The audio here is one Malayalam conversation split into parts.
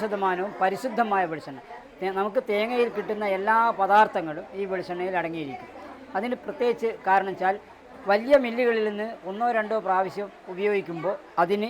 ശതമാനവും പരിശുദ്ധമായ വെളിച്ചെണ്ണ. നമുക്ക് തേങ്ങയിൽ കിട്ടുന്ന എല്ലാ പദാർത്ഥങ്ങളും ഈ വെളിച്ചെണ്ണയിൽ അടങ്ങിയിരിക്കും. അതിന് പ്രത്യേകിച്ച് കാരണം വെച്ചാൽ വലിയ മില്ലുകളിൽ നിന്ന് ഒന്നോ രണ്ടോ പ്രാവശ്യം ഉപയോഗിക്കുമ്പോൾ അതിന്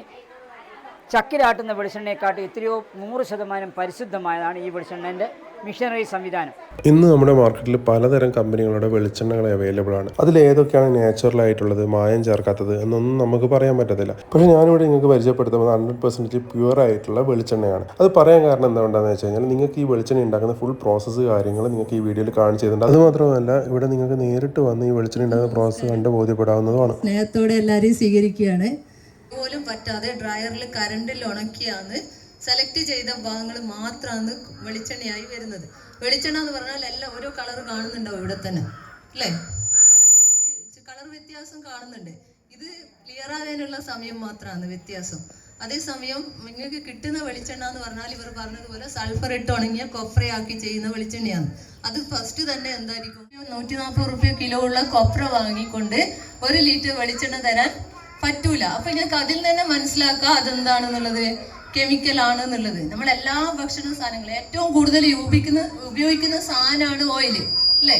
ചക്കിലാട്ടുന്ന വെളിച്ചെണ്ണയെക്കാട്ട് എത്രയോ നൂറ് ശതമാനം പരിശുദ്ധമായതാണ് ഈ വെളിച്ചെണ്ണേന്റെ മിഷനറി സംവിധാനം. ഇന്ന് നമ്മുടെ മാർക്കറ്റിൽ പലതരം കമ്പനികളുടെ വെളിച്ചെണ്ണകൾ അവൈലബിൾ ആണ്. അതിൽ ഏതൊക്കെയാണ് നാച്ചുറൽ ആയിട്ടുള്ളത് മായം ചേർക്കാത്തത് എന്നൊന്നും നമുക്ക് പറയാൻ പറ്റത്തില്ല. പക്ഷേ ഞാനിവിടെ നിങ്ങൾക്ക് പരിചയപ്പെടുത്തുന്നത് ഹൺഡ്രഡ് പെർസെന്റേജ് പ്യുവർ ആയിട്ടുള്ള വെളിച്ചെണ്ണയാണ്. അത് പറയാൻ കാരണം എന്തുകൊണ്ടാണെന്ന് വെച്ച് കഴിഞ്ഞാൽ നിങ്ങൾക്ക് ഈ വെളിച്ചെണ്ണ ഉണ്ടാക്കുന്ന ഫുൾ പ്രോസസ്സ് കാര്യങ്ങൾ നിങ്ങൾക്ക് ഈ വീഡിയോയിൽ കാണിച്ചു തരുന്നുണ്ട്. അത് മാത്രമല്ല ഇവിടെ നിങ്ങൾക്ക് നേരിട്ട് വന്ന് ഈ വെളിച്ചെണ്ണ ഉണ്ടാക്കുന്ന പ്രോസസ്സ് കണ്ട് ബോധ്യപ്പെടാവുന്നതുമാണ് സ്നേഹത്തോടെ എല്ലാവരെയും സ്വീകരിക്കുകയാണ്. പോലും പറ്റാതെ ഡ്രയറിൽ കരണ്ടിൽ ഉണക്കിയാണ് സെലക്ട് ചെയ്ത ഭാഗങ്ങൾ മാത്രമാണ് വെളിച്ചെണ്ണയായി വരുന്നത്. വെളിച്ചെണ്ണ എന്ന് പറഞ്ഞാൽ എല്ലാം ഓരോ കളർ കാണുന്നുണ്ടാവും ഇവിടെ തന്നെ അല്ലേ? ഒരു കളർ വ്യത്യാസം കാണുന്നുണ്ട്. ഇത് ക്ലിയർ ആകാനുള്ള സമയം മാത്രമാണ് വ്യത്യാസം. അതേസമയം നിങ്ങൾക്ക് കിട്ടുന്ന വെളിച്ചെണ്ണ എന്ന് പറഞ്ഞാൽ ഇവർ പറഞ്ഞതുപോലെ സൾഫർ ഇട്ട് ഉണങ്ങിയ കൊപ്രയാക്കി ചെയ്യുന്ന വെളിച്ചെണ്ണയാണ്. അത് ഫസ്റ്റ് തന്നെ എന്തായിരിക്കും? നൂറ്റി നാൽപ്പത് റുപ്യ കിലോ ഉള്ള കൊപ്ര വാങ്ങിക്കൊണ്ട് ഒരു ലിറ്റർ വെളിച്ചെണ്ണ തരാൻ പറ്റൂല. അപ്പൊ ഞങ്ങൾക്ക് അതിൽ തന്നെ മനസ്സിലാക്കുക അതെന്താണെന്നുള്ളത് കെമിക്കൽ ആണ് എന്നുള്ളത് നമ്മൾ എല്ലാ ഭക്ഷണ സാധനങ്ങളും ഏറ്റവും കൂടുതൽ ഉപയോഗിക്കുന്ന ഉപയോഗിക്കുന്ന സാധനമാണ് ഓയിൽ അല്ലേ?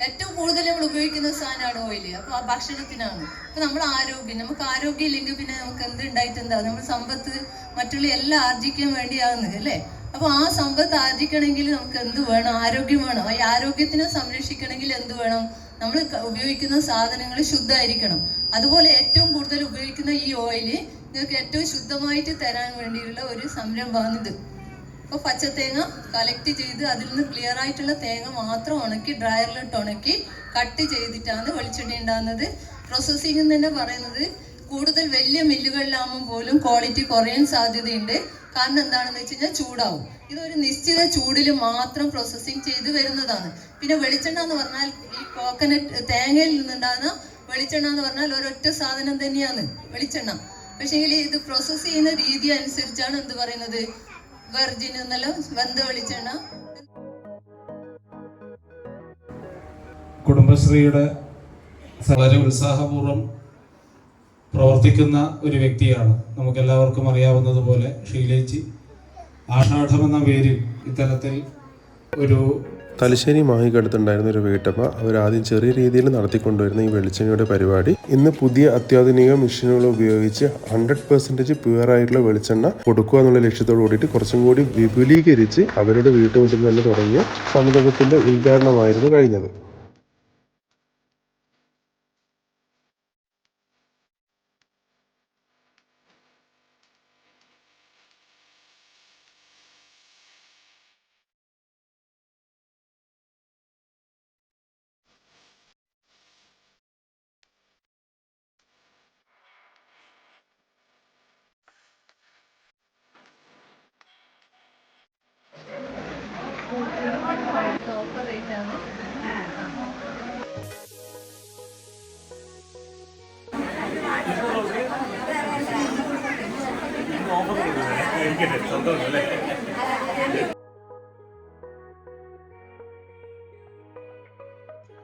ഏറ്റവും കൂടുതൽ നമ്മൾ ഉപയോഗിക്കുന്ന സാധനമാണ് ഓയിൽ അപ്പൊ ആ ഭക്ഷണത്തിനാണ്. അപ്പൊ നമ്മൾ ആരോഗ്യം നമുക്ക് ആരോഗ്യം ഇല്ലെങ്കിൽ പിന്നെ നമുക്ക് എന്ത് ഉണ്ടായിട്ട് എന്താ നമ്മൾ സമ്പത്ത് മറ്റുള്ള എല്ലാം ആർജിക്കാൻ വേണ്ടിയാണ് അല്ലേ? അപ്പൊ ആ സമ്പത്ത് ആർജിക്കണമെങ്കിൽ നമുക്ക് എന്ത് വേണം? ആരോഗ്യം വേണം. ഈ ആരോഗ്യത്തിനെ സംരക്ഷിക്കണമെങ്കിൽ എന്ത് വേണം? നമ്മൾ ഉപയോഗിക്കുന്ന സാധനങ്ങൾ ശുദ്ധമായിരിക്കണം. അതുപോലെ ഏറ്റവും കൂടുതൽ ഉപയോഗിക്കുന്ന ഈ ഓയിൽ നിങ്ങൾക്ക് ഏറ്റവും ശുദ്ധമായിട്ട് തരാൻ വേണ്ടിയുള്ള ഒരു സംരംഭമാണ് ഇത് അപ്പോൾ പച്ചത്തേങ്ങ കളക്ട് ചെയ്ത് അതിൽ നിന്ന് ക്ലിയർ ആയിട്ടുള്ള തേങ്ങ മാത്രം ഉണക്കി ഡ്രയറിലിട്ട് ഉണക്കി കട്ട് ചെയ്തിട്ടാണ് വെളിച്ചെണ്ണ ഉണ്ടാകുന്നത്. പ്രോസസ്സിംഗ് തന്നെ പറയുന്നത് കൂടുതൽ വലിയ മില്ലുകളിലാകുമ്പോൾ പോലും ക്വാളിറ്റി കുറയാൻ സാധ്യതയുണ്ട്. കാരണം എന്താണെന്ന് വെച്ച് കഴിഞ്ഞാൽ ചൂടാവും. ഇതൊരു നിശ്ചിത ചൂടിൽ മാത്രം പ്രോസസ്സിങ് ചെയ്ത് വരുന്നതാണ്. പിന്നെ വെളിച്ചെണ്ണ എന്ന് പറഞ്ഞാൽ ഈ കോക്കനട്ട് തേങ്ങയിൽ നിന്നുണ്ടാകുന്ന വെളിച്ചെണ്ണ എന്ന് പറഞ്ഞാൽ ഒരൊറ്റ സാധനം തന്നെയാണ് വെളിച്ചെണ്ണ. പക്ഷേങ്കിൽ ഇത് പ്രോസസ്സ് ചെയ്യുന്ന രീതി അനുസരിച്ചാണ് എന്ത് പറയുന്നത്? വെർജിൻ എന്നല്ല വെന്ത വെളിച്ചെണ്ണ. കുടുംബശ്രീയുടെ വളരെ ഉത്സാഹപൂർവം പ്രവർത്തിക്കുന്ന ഒരു വ്യക്തിയാണ്. നമുക്കെല്ലാവർക്കും അറിയാവുന്നതുപോലെ ഷീലേച്ചി എന്ന പേരിൽ ഇത്തരത്തിൽ ഒരു തലശ്ശേരി മാഹിക്കടുത്തുണ്ടായിരുന്ന ഒരു വീട്ടമ്മ അവരാദ്യം ചെറിയ രീതിയിൽ നടത്തിക്കൊണ്ടുവരുന്ന ഈ വെളിച്ചെണ്ണയുടെ പരിപാടി. ഇന്ന് പുതിയ അത്യാധുനിക മെഷീനുകൾ ഉപയോഗിച്ച് ഹൺഡ്രഡ് പെർസെന്റേജ് പ്യുവർ ആയിട്ടുള്ള വെളിച്ചെണ്ണ കൊടുക്കുക എന്നുള്ള ലക്ഷ്യത്തോട് കൂടിയിട്ട് കുറച്ചും കൂടി വിപുലീകരിച്ച് അവരുടെ വീട്ടുമുട്ടിൽ തന്നെ തുടങ്ങിയ സംരംഭത്തിന്റെ ഉദ്ഘാടനമായിരുന്നു കഴിഞ്ഞത്.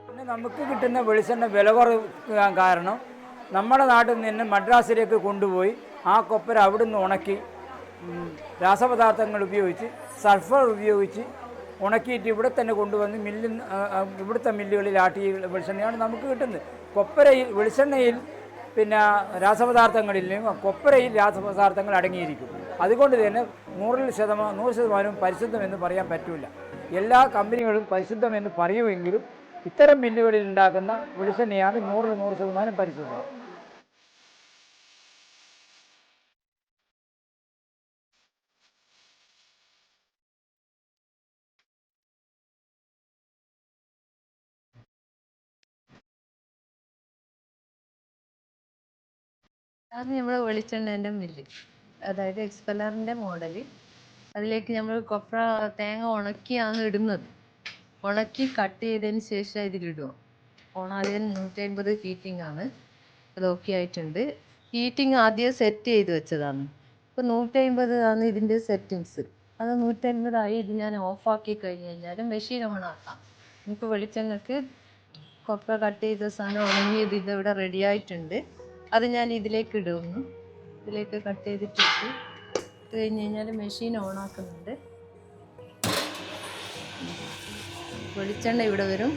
പിന്നെ നമുക്ക് കിട്ടുന്ന വെളിച്ചെണ്ണ വില കുറയ്ക്കാൻ കാരണം നമ്മുടെ നാട്ടിൽ നിന്ന് മദ്രാസിലേക്ക് കൊണ്ടുപോയി ആ കൊപ്പര അവിടുന്ന് ഉണക്കി രാസപദാർത്ഥങ്ങൾ ഉപയോഗിച്ച് സൾഫർ ഉപയോഗിച്ച് ഉണക്കിയിട്ട് ഇവിടെ തന്നെ കൊണ്ടുവന്ന് മില്ലിൽ ഇവിടുത്തെ മില്ലുകളിൽ ആട്ടി വെളിച്ചെണ്ണയാണ് നമുക്ക് കിട്ടുന്നത്. കൊപ്പരയിൽ വെളിച്ചെണ്ണയിൽ പിന്നെ രാസപദാർത്ഥങ്ങളിലും കൊപ്പരയിൽ രാസപദാർത്ഥങ്ങൾ അടങ്ങിയിരിക്കും. അതുകൊണ്ട് തന്നെ നൂറിൽ ശതമാനം നൂറ് ശതമാനവും പരിശുദ്ധമെന്ന് പറയാൻ പറ്റില്ല എല്ലാ കമ്പനികളും പരിശുദ്ധമെന്ന് പറയുമെങ്കിലും ഇത്തരം മില്ലുകളിൽ ഉണ്ടാക്കുന്ന വെളിച്ചെണ്ണയാണ് നൂറിൽ നൂറ് ശതമാനം പരിശുദ്ധം. അത് നമ്മൾ വെളിച്ചെണ്ണേന്റെ മില്ല്. അതായത് എക്സ്പെല്ലറിന്റെ മോഡൽ അതിലേക്ക് നമ്മൾ കൊപ്ര തേങ്ങ ഉണക്കിയാണ് ഇടുന്നത്. ഉണക്കി കട്ട് ചെയ്തതിന് ശേഷം ഇതിലിടുക. ഓണാദ്യം നൂറ്റി അൻപത് ഹീറ്റിംഗ് ആണ്. അത് ഓക്കെ ആയിട്ടുണ്ട്. ഹീറ്റിംഗ് ആദ്യം സെറ്റ് ചെയ്ത് വെച്ചതാണ്. ഇപ്പോൾ നൂറ്റി അൻപത് ആണ് ഇതിന്റെ സെറ്റിങ്സ് അത് നൂറ്റി അൻപതായി ഇത് ഞാൻ ഓഫാക്കി കഴിഞ്ഞ് കഴിഞ്ഞാലും മെഷീൻ ആക്കാം. ഇപ്പോൾ വെളിച്ചെണ്ണക്ക് കൊപ്ര കട്ട് ചെയ്ത സാധനം ഉണങ്ങിയത് ഇവിടെ റെഡി ആയിട്ടുണ്ട്. അത് ഞാൻ ഇതിലേക്ക് ഇടുന്നു ഇതിലേക്ക് കട്ട് ചെയ്തിട്ടിട്ട് ഇട്ട് കഴിഞ്ഞ് കഴിഞ്ഞാൽ മെഷീൻ ഓണാക്കുന്നുണ്ട് വെളിച്ചെണ്ണ ഇവിടെ വരും.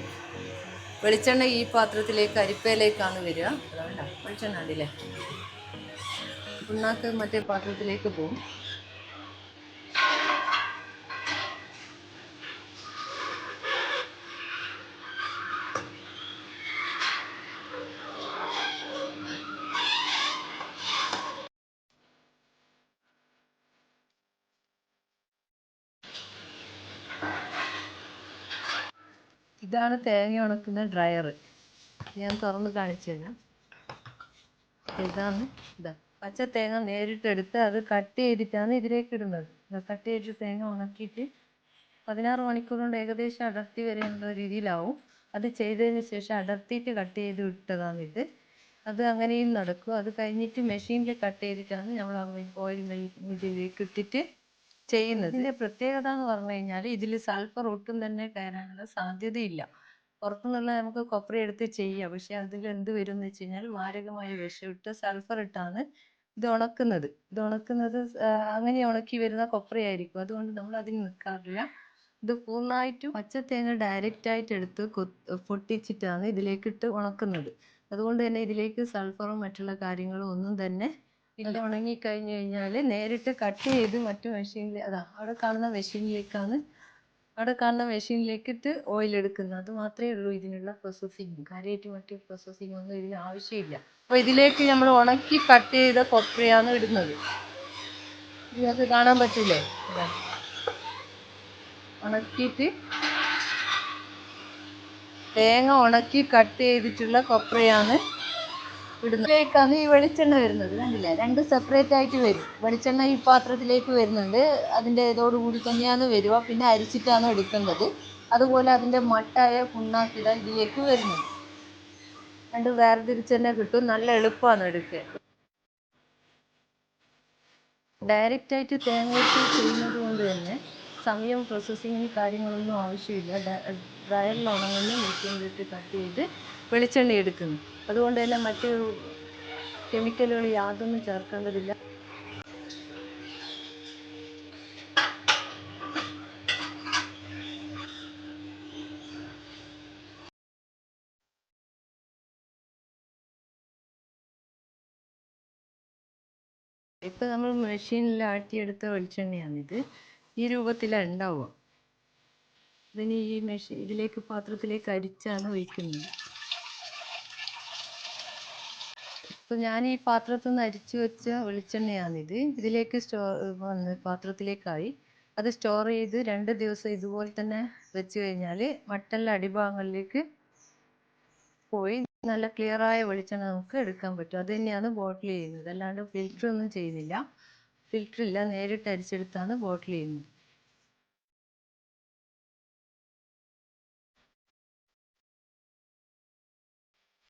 വെളിച്ചെണ്ണ ഈ പാത്രത്തിലേക്ക് അരിപ്പയിലേക്കാണ് വരിക. വെളിച്ചെണ്ണ ഉണ്ടല്ലേ പിണ്ണാക്ക് മറ്റേ പാത്രത്തിലേക്ക് പോകും ഇതാണ് തേങ്ങ ഉണക്കുന്ന ഡ്രയർ ഞാൻ തുറന്ന് കാണിച്ചു തരാം. ഇതാണ് ഇതാ. പച്ച തേങ്ങ നേരിട്ട് എടുത്ത് അത് കട്ട് ചെയ്തിട്ടാണ് ഇതിലേക്ക് ഇടുന്നത്. കട്ട് ചെയ്തിട്ട് തേങ്ങ ഉണക്കിയിട്ട് പതിനാറ് മണിക്കൂർ കൊണ്ട് ഏകദേശം അടർത്തി വരെയുള്ള രീതിയിലാവും. അത് ചെയ്തതിന് ശേഷം അടർത്തിയിട്ട് കട്ട് ചെയ്ത് ഇത്. അത് അങ്ങനെയും നടക്കും. അത് കഴിഞ്ഞിട്ട് മെഷീനിൽ കട്ട് ചെയ്തിട്ടാണ് നമ്മൾ ഓയിൽ ഇതിലേക്ക് ഇട്ടിട്ട് ചെയ്യുന്നത്. ഇതിന്റെ പ്രത്യേകത എന്ന് പറഞ്ഞു കഴിഞ്ഞാൽ ഇതിൽ സൾഫർ ഒട്ടും തന്നെ കയറാനുള്ള സാധ്യതയില്ല. പുറത്തുനിന്നുള്ള നമുക്ക് കൊപ്ര എടുത്ത് ചെയ്യാം. പക്ഷെ അതിൽ എന്ത് വരും എന്ന് വെച്ച് കഴിഞ്ഞാൽ മാരകമായ വിഷം ഇട്ട് സൾഫർ ഇട്ടാണ് ഇത് ഉണക്കുന്നത്. ഇത് ഉണക്കുന്നത് അങ്ങനെ ഉണക്കി വരുന്ന കൊപ്രയായിരിക്കും. അതുകൊണ്ട് നമ്മൾ അതിന് നിൽക്കാറില്ല. ഇത് പൂർണമായിട്ടും തേങ്ങ ഡയറക്റ്റ് ആയിട്ട് എടുത്ത് പൊട്ടിച്ചിട്ടാണ് ഇതിലേക്ക് ഇട്ട് ഉണക്കുന്നത്. അതുകൊണ്ട് തന്നെ ഇതിലേക്ക് സൾഫറും മറ്റുള്ള കാര്യങ്ങളും ഒന്നും തന്നെ ഇല്ല ഉണങ്ങി കഴിഞ്ഞു കഴിഞ്ഞാൽ നേരിട്ട് കട്ട് ചെയ്ത് മറ്റു മെഷീനിൽ അതാ അവിടെ കാണുന്ന മെഷീനിലേക്കാണ് അവിടെ കാണുന്ന മെഷീനിലേക്ക് ഇട്ട് ഓയിൽ എടുക്കുന്നത്. അത് മാത്രമേ ഉള്ളൂ ഇതിനുള്ള പ്രോസസ്സിങ് കാര്യമായിട്ട് മറ്റു പ്രോസസ്സിങ് ഒന്നും ഇതിന് ആവശ്യമില്ല. അപ്പോൾ ഇതിലേക്ക് നമ്മൾ ഉണക്കി കട്ട് ചെയ്ത കൊപ്രയാണ് ഇടുന്നത്. ഇതിനകത്ത് കാണാൻ പറ്റില്ലേ. ഉണക്കിയിട്ട് തേങ്ങ ഉണക്കി കട്ട് ചെയ്തിട്ടുള്ള കൊപ്രയാണ് ഇടുന്നത്. ഇതിലേക്കാണ് ഈ വെളിച്ചെണ്ണ വരുന്നത് കണ്ടില്ലേ? രണ്ട് സെപ്പറേറ്റ് ആയിട്ട് വരും. വെളിച്ചെണ്ണ ഈ പാത്രത്തിലേക്ക് വരുന്നുണ്ട്. അതിന്റെ ഇതോടുകൂടി തന്നെയാണ് വരിക. പിന്നെ അരിച്ചിട്ടാണ് എടുക്കേണ്ടത് അതുപോലെ അതിന്റെ മട്ടായ പുണ്ണാക്കിട ഇതിലേക്ക് വരുന്നുണ്ട്. രണ്ട് വേർതിരിച്ച് തന്നെ കിട്ടും. നല്ല എളുപ്പമാണ് എടുക്കാൻ. ഡയറക്റ്റ് ആയിട്ട് തേങ്ങ ഇട്ട് ചെയ്യുന്നത് കൊണ്ട് തന്നെ സമയം പ്രോസസ്സിങ്ങിന് കാര്യങ്ങളൊന്നും ആവശ്യമില്ല. ഡ്രയറിൽ ഉണങ്ങുന്ന മെഷീനിലിട്ട് കട്ട് ചെയ്ത് വെളിച്ചെണ്ണ എടുക്കുന്നു. അതുകൊണ്ട് തന്നെ മറ്റ് കെമിക്കലുകൾ യാതൊന്നും ചേർക്കേണ്ടതില്ല. ഇപ്പോൾ നമ്മൾ മെഷീനിൽ ആട്ടിയെടുത്ത വെളിച്ചെണ്ണയാണിത്. ഈ രൂപത്തിലാണ് ഉണ്ടാവുക ഇതിന് ഈ മെഷീൻ ഇതിലേക്ക് പാത്രത്തിലേക്ക് അരിച്ചാണ് ഒഴിക്കുന്നത്. ഇപ്പം ഞാൻ ഈ പാത്രത്തിൽ നിന്ന് അരിച്ചു വെച്ച വെളിച്ചെണ്ണയാണിത്. ഇതിലേക്ക് സ്റ്റോ വന്ന് പാത്രത്തിലേക്കായി. അത് സ്റ്റോർ ചെയ്ത് രണ്ട് ദിവസം ഇതുപോലെ തന്നെ വെച്ച് കഴിഞ്ഞാൽ മട്ടലിന്റെ അടിഭാഗങ്ങളിലേക്ക് പോയി നല്ല ക്ലിയറായ വെളിച്ചെണ്ണ നമുക്ക് എടുക്കാൻ പറ്റും. അത് തന്നെയാണ് ബോട്ടിൽ ചെയ്യുന്നത്. അല്ലാണ്ട് ഫിൽറ്റർ ഒന്നും ചെയ്യുന്നില്ല. ഫിൽറ്റർ ഇല്ല നേരിട്ട് അരിച്ചെടുത്താണ് ബോട്ടിൽ ചെയ്യുന്നത്.